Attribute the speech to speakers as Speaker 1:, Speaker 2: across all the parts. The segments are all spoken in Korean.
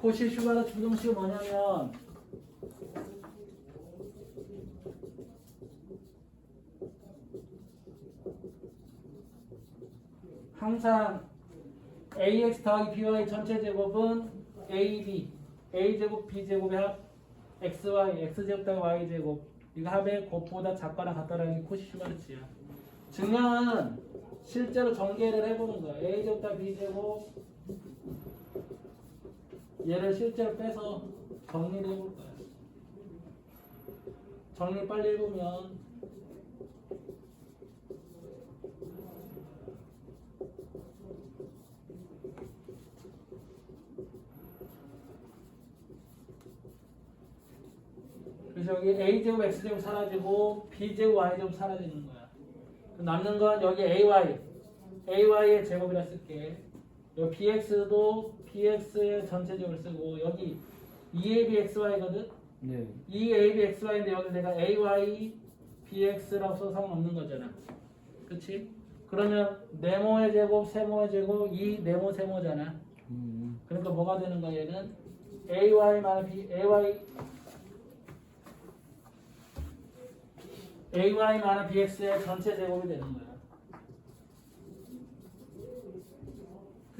Speaker 1: 코시 슈바르트 부등식이 뭐냐면 항상 ax 더하기 by 전체 제곱은 ab a 제곱 b 제곱의 합 xy x 제곱 더하기 y 제곱 이거 합의 곱보다 작거나 같다라는 게 코시 슈바르트야. 증명은 실제로 전개를 해보는 거야. a 제곱 더하기 b 제곱 얘를 실제로 빼서 정리를 해볼 거야. 정리 빨리 해보면 그래서 여기 a제곱 x제곱 사라지고 b제곱 y제곱 사라지는 거야. 남는 건 여기 ay ay의 제곱이라 쓸게. 여기 bx도 bx의 전체적으로 쓰고 여기 2ab xy거든.
Speaker 2: 네.
Speaker 1: 2ab xy인데 여기 내가 ay bx라고 써서 상관없는 거잖아. 그치? 그러면 네모의 제곱, 세모의 제곱, 이 네모 세모잖아.
Speaker 2: 음.
Speaker 1: 그러니까 뭐가 되는 거야 얘는 ay 마이너스 b ay ay 마이너스 bx의 전체 제곱이 되는 거야.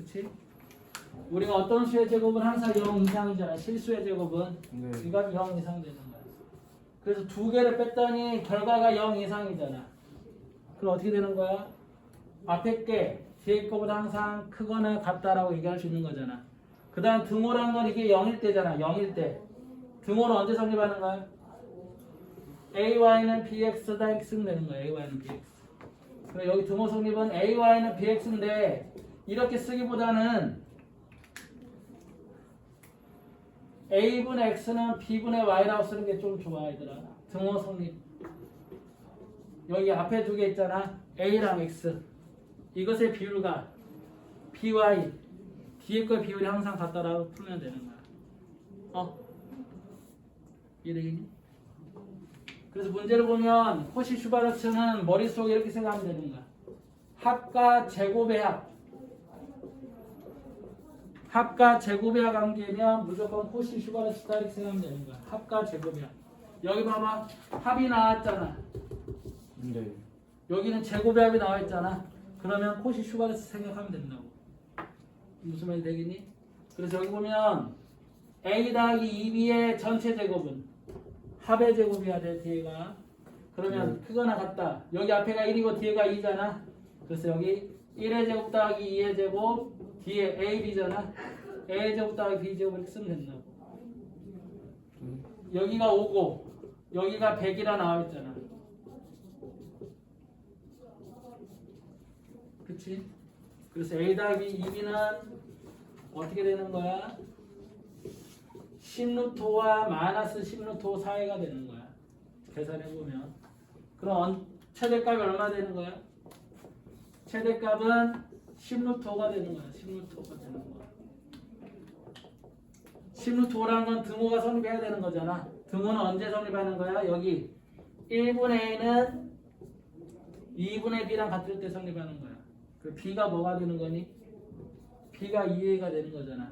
Speaker 1: 그치? 우리가 어떤 수의 제곱은 항상 0 이상이잖아. 실수의 제곱은
Speaker 2: 네.
Speaker 1: 이건 0 이상 되는 거야. 그래서 두 개를 뺐더니 결과가 0 이상이잖아. 그럼 어떻게 되는 거야? 앞에 게 뒤에 거보다 항상 크거나 같다라고 얘기할 수 있는 거잖아. 그 다음 등호라는 건 이게 0일 때잖아. 0일 때. 등호는 언제 성립하는 거야? AY는 BX다 X는 되는 거야. AY는 BX. 그럼 여기 등호 성립은 AY는 BX인데 이렇게 쓰기보다는 A분의 X는 B분의 Y라고 쓰는 게 좀 좋아 얘들아. 등호 성립. 여기 앞에 두 개 있잖아. A랑 X. 이것의 비율과 BY. 뒤에 거의 비율이 항상 같다라고 풀면 되는 거야. 어? 이해되겠니? 그래서 문제를 보면 호시 슈바르츠는 머릿속에 이렇게 생각하면 되는 거야. 합과 제곱의 합. 합과 제곱의 합 관계면 무조건 호시 슈바르츠다 이렇게 생각하면 되는 거야. 합과 제곱의 합. 여기 봐봐. 합이 나왔잖아.
Speaker 2: 네.
Speaker 1: 여기는 제곱의 합이 나와 있잖아. 그러면 코시 슈바르츠 생각하면 된다고. 무슨 말이 되겠니? 그래서 여기 보면 a 더하기 2b의 전체 제곱은 합의 제곱이야 돼 뒤에가. 그러면 크거나 같다. 여기 앞에가 1이고 뒤에가 2잖아. 그래서 여기 1의 제곱 더하기 2의 제곱 뒤에 ab잖아. a 제곱 더하기 b 제곱 이렇게 쓰면 된다고. 여기가 5고 여기가 100이라 나와 있잖아. 그치? 그래서 A 더하기 2B는 어떻게 되는 거야? 10루토와 마이너스 10루토 사이가 되는 거야. 계산해보면. 그럼 언- 최대값이 얼마 되는 거야? 최대값은 10루토가 되는 거야. 10루토가 되는 거야. 10루토라는 건 등호가 성립해야 되는 거잖아. 등호는 언제 성립하는 거야? 여기 1분의 A는 2분의 B랑 같을 때 성립하는 거야. 그 B가 뭐가 되는 거니? B가 2A가 되는 거잖아.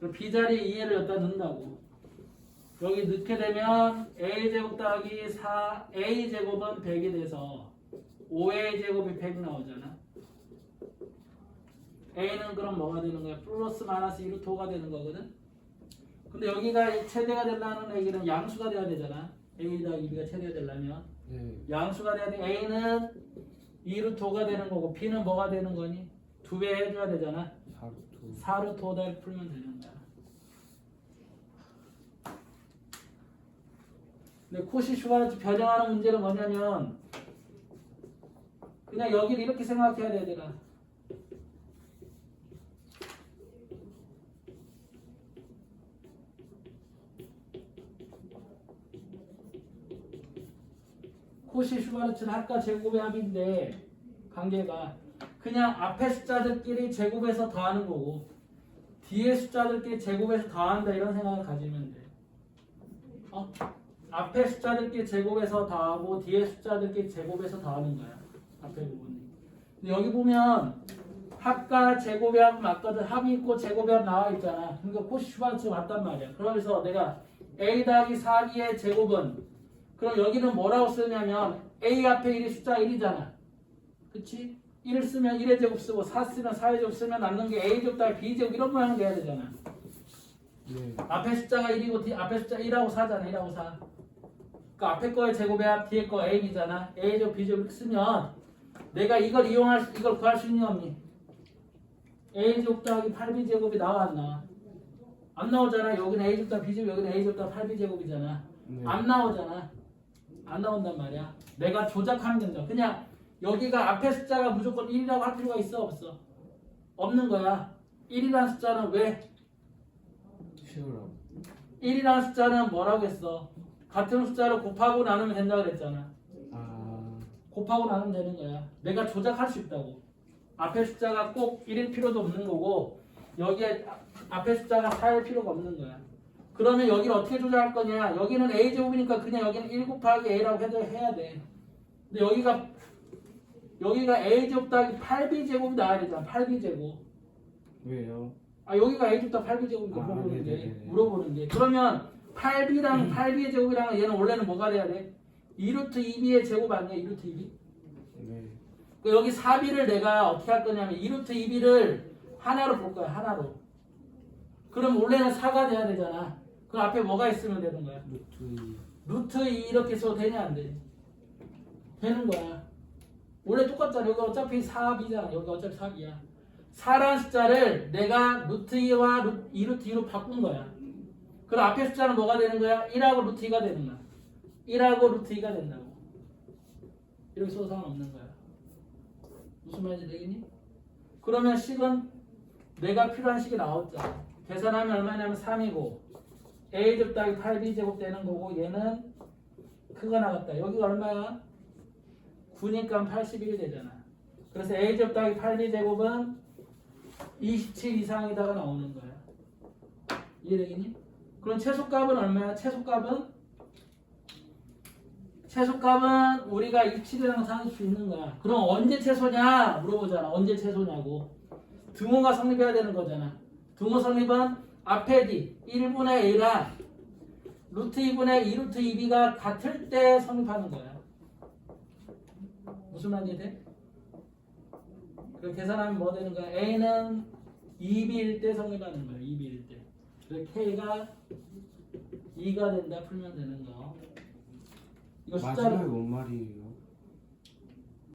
Speaker 1: 그 B 자리에 2A를 여기다 넣는다고. 여기 넣게 되면 A 제곱 더하기 4 A 제곱은 100이 돼서 5A 제곱이 100 나오잖아. A는 그럼 뭐가 되는 거야? 플러스 마이너스 2루토가 되는 거거든. 근데 여기가 최대가 되려는 얘기는 양수가 돼야 되잖아. A 더하기 B가 최대가 되려면.
Speaker 2: 네.
Speaker 1: 양수가 돼야 돼. A는 2루토가 되는 거고 B는 뭐가 되는 거니? 두 배 해줘야 되잖아.
Speaker 2: 사루토.
Speaker 1: 4루토다 풀면 되는 거야. 근데 코시 슈바르트 변형하는 문제는 뭐냐면 그냥 여기를 이렇게 생각해야 돼 얘들 아. 코시 슈바르트는 합과 제곱의 합인데 관계가 그냥 앞에 숫자들끼리 제곱해서 더하는 거고 뒤에 숫자들끼리 제곱해서 더한다 이런 생각을 가지면 돼. 어? 앞에 숫자들끼리 제곱해서 더하고 뒤에 숫자들끼리 제곱해서 더하는 거야. 앞에 부분이. 근데 여기 보면 합과 제곱의 합 맞거든. 합이 있고 제곱의 합 나와 있잖아. 그러니까 코시슈반츠 맞단 말이야. 그러면서 내가 a 더하기 4b의 제곱은 그럼 여기는 뭐라고 쓰냐면 a 앞에 1이 숫자 1이잖아. 그치? 1 쓰면 1의 제곱 쓰고 4 쓰면 4의 제곱 쓰면 남는 게 a 제곱 더하기 b 제곱 이런 모양 돼야 되잖아.
Speaker 2: 네.
Speaker 1: 앞에 숫자가 1이고 뒤 앞에 숫자 1하고 4잖아. 1하고 4. 그 앞에 거의 제곱의 합, 뒤에 거 a이잖아. a 제곱, b 제곱 이렇게 쓰면 내가 이걸 이용할 수, 이걸 구할 수 있니 없니? a 제곱 더하기 8b 제곱이 나와 안 나와? 안 나오잖아. 여기는 a 제곱 더하기 b 제곱, 여기는 a 제곱 더하기 8b 제곱이잖아.
Speaker 2: 네.
Speaker 1: 안 나오잖아. 안 나온단 말이야. 내가 조작하면 된다. 그냥 여기가 앞에 숫자가 무조건 1이라고 할 필요가 있어 없어? 없는 거야. 1이라는 숫자는 왜?
Speaker 2: 쉬우라고.
Speaker 1: 1이라는 숫자는 뭐라고 했어? 같은 숫자를 곱하고 나누면 된다고 그랬잖아.
Speaker 2: 아.
Speaker 1: 곱하고 나누면 되는 거야. 내가 조작할 수 있다고. 앞에 숫자가 꼭 1일 필요도 없는 거고 여기에 앞에 숫자가 4일 필요가 없는 거야. 그러면 여기를 어떻게 조작할 거냐? 여기는 a 제곱이니까 그냥 여기는 1 곱하기 a라고 해도 해야 돼. 근데 여기가 여기가 a 제곱 더하기 8b 제곱이 나와야 되잖아. 8b 제곱.
Speaker 2: 왜요?
Speaker 1: 아 여기가 a 제곱 더하기 8b 제곱이니까
Speaker 2: 아,
Speaker 1: 물어보는 게. 물어보는 게 그러면 8b랑 8b의 제곱이랑 얘는 원래는 뭐가 돼야 돼? 2루트 2b의 제곱 아니야? 2루트 2b?
Speaker 2: 네.
Speaker 1: 그 여기 4b를 내가 어떻게 할 거냐면 2루트 2b를 하나로 볼 거야 하나로 그럼 원래는 4가 돼야 되잖아 그 앞에 뭐가 있으면 되는 거야
Speaker 2: 루트 이.
Speaker 1: 루트 2 이렇게 써도 되냐 안 돼? 되는 거야 원래 똑같잖아 여기 어차피 4b잖아 여기 어차피 4b야 4라는 숫자를 내가 루트 2와 루, 2루트 2로 바꾼 거야 그럼 앞에 숫자는 뭐가 되는 거야? 1하고 루트 2가 되는 거야 1하고 루트 2가 된다고 이렇게 써도 상관없는 거야 무슨 말인지 되겠니? 그러면 식은 내가 필요한 식이 나왔잖아. 계산하면 얼마냐면 3이고 a 제곱 더하기 8b 제곱 되는 거고 얘는 크가 나갔다. 여기가 얼마야? 9니까 81이 되잖아. 그래서 a 제곱 더하기 8b 제곱은 27 이상이다가 나오는 거야. 이해되겠니? 그럼 최소값은 얼마야? 최소값은 최소값은 우리가 27이라는 상일 수 있는 거야. 그럼 언제 최소냐? 물어보잖아. 언제 최소냐고. 등호가 성립해야 되는 거잖아. 등호 성립은 앞에 D 1분의 A랑 루트 2분의 2 루트 2B가 같을 때 성립하는 거야. 무슨 말인지 돼? 그 계산하면 뭐 되는 거야? A는 2B일 때 성립하는 거야. 2B일 때. 그래서 K가 2가 된다 풀면 되는 거. 이거 숫자를
Speaker 2: 마지막에 뭔 말이에요?